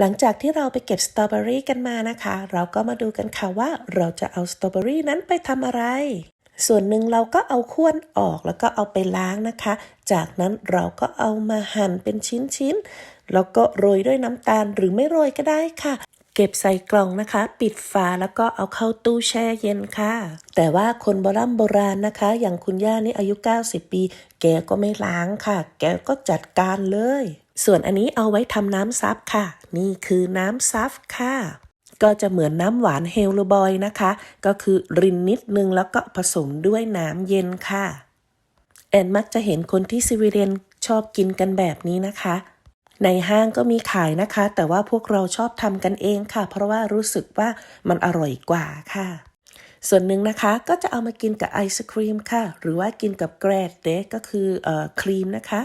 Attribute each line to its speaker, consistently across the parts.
Speaker 1: หลังจากที่เราไปเก็บสตรอเบอรี่กันมานะคะ เราก็มาดูกันค่ะว่าเราจะเอาสตรอเบอรี่นั้นไปทำอะไร ส่วนหนึ่งเราก็เอาข้วนออกแล้วก็เอาไปล้างนะคะ จากนั้นเราก็เอามาหั่นเป็นชิ้นๆ แล้วก็โรยด้วยน้ำตาลหรือไม่โรยก็ได้ค่ะเก็บใส่กล่องนะคะ ปิดฝาแล้วก็เอาเข้าตู้แช่เย็นค่ะ แต่ว่าคนโบราณโบราณนะคะ อย่างคุณย่านี่อายุ 90 ปี แกก็ไม่ล้างค่ะ แกก็จัดการเลย ส่วนอันนี้เอาไว้ทำน้ำซับค่ะ นี่คือน้ำซับค่ะ ก็จะเหมือนน้ำหวานเฮลโลบอยนะคะ ก็คือรินนิดนึงแล้วก็ผสมด้วยน้ำเย็นค่ะ แอนมักจะเห็นคนที่สวีเดนชอบกินกันแบบนี้นะคะ ในห้างก็มีขายนะคะ แต่ว่าพวกเราชอบทำกันเองค่ะ เพราะว่ารู้สึกว่ามันอร่อยกว่าค่ะ ส่วนหนึ่งนะคะก็จะเอามากินกับไอศครีมค่ะ หรือว่ากินกับแกรดเดก็คือออครีมนะคะ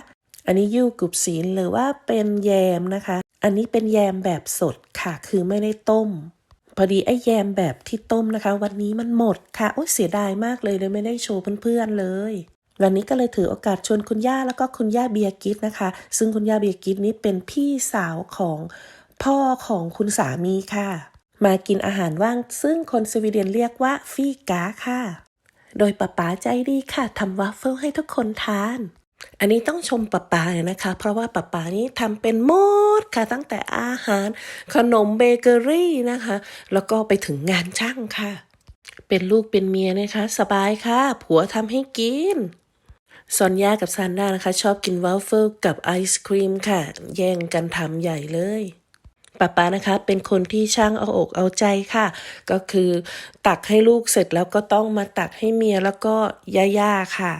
Speaker 1: อันนี้ยูกุบศีลหรือว่าเป็นแยมนะคะ อันนี้เป็นแยมแบบสดค่ะ คือไม่ได้ต้ม พอดีไอ้แยมแบบที่ต้มนะคะ วันนี้มันหมดค่ะ โอ้ยเสียดายมากเลยเลยไม่ได้โชว์เพื่อนๆเลย วันนี้ก็เลยถือโอกาสชวนคุณย่าแล้วก็คุณย่าเบียกิฟนะคะ ซึ่งคุณย่าเบียกิฟนี้เป็นพี่สาวของพ่อของคุณสามีค่ะ มากินอาหารว่าง ซึ่งคนสวีเดนเรียกว่าฟีกาค่ะ โดยป้าป๋าใจดีค่ะทำวัฟเฟิลให้ทุกคนทาน อันนี้ต้องชมป้าป๋าเลยนะคะ เพราะว่าป้าป๋านี่ทำเป็นหมดค่ะ ตั้งแต่อาหาร ขนมเบเกอรี่นะคะ แล้วก็ไปถึงงานช่างค่ะ เป็นลูกเป็นเมียนะคะ สบายค่ะ ผัวทำให้กินซอนยากับซานด้านะคะ ชอบกินวาฟเฟิลกับไอศครีมค่ะ แย่งกันทำใหญ่เลยป้าป๊านะคะเป็นคนที่ช่างเอาอกเอาใจค่ะ ก็คือตักให้ลูกเสร็จแล้วก็ต้องมาตักให้เมียแล้วก็ย่าๆค่ะ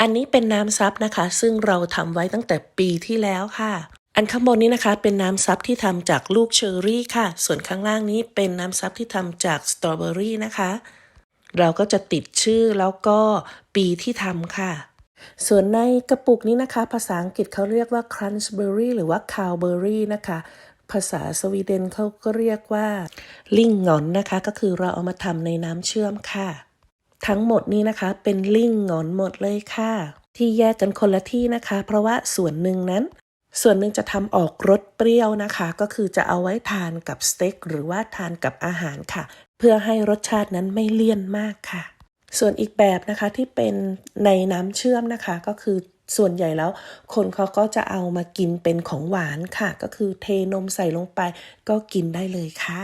Speaker 1: อันนี้เป็นน้ำซับนะคะ ซึ่งเราทำไว้ตั้งแต่ปีที่แล้วค่ะ อันข้างบนนี้นะคะเป็นน้ำซับที่ทำจากลูกเชอร์รี่ค่ะ ส่วนข้างล่างนี้เป็นน้ำซับที่ทำจากสตรอเบอรี่นะคะ เราก็จะติดชื่อแล้วก็ปีที่ทำค่ะส่วนในกระปุกนี้นะคะ ภาษาอังกฤษเขาเรียกว่า crunchberry หรือว่า cowberry นะคะ ภาษาสวีเดนเขาก็เรียกว่า ลิงงอนนะคะ ก็คือเราเอามาทำในน้ำเชื่อมค่ะ ทั้งหมดนี้นะคะ เป็นลิงงอนหมดเลยค่ะ ที่แยกกันคนละที่นะคะ เพราะว่าส่วนหนึ่งนั้น ส่วนหนึ่งจะทำออกรสเปรี้ยวนะคะ ก็คือจะเอาไว้ทานกับสเต็กหรือว่าทานกับอาหารค่ะ เพื่อให้รสชาตินั้นไม่เลี่ยนมากค่ะ ส่วนอีกแบบนะคะที่เป็นในน้ำเชื่อมนะคะ ก็คือส่วนใหญ่แล้วคนเขาก็จะเอามากินเป็นของหวานค่ะ ก็คือเทนมใส่ลงไปก็กินได้เลยค่ะ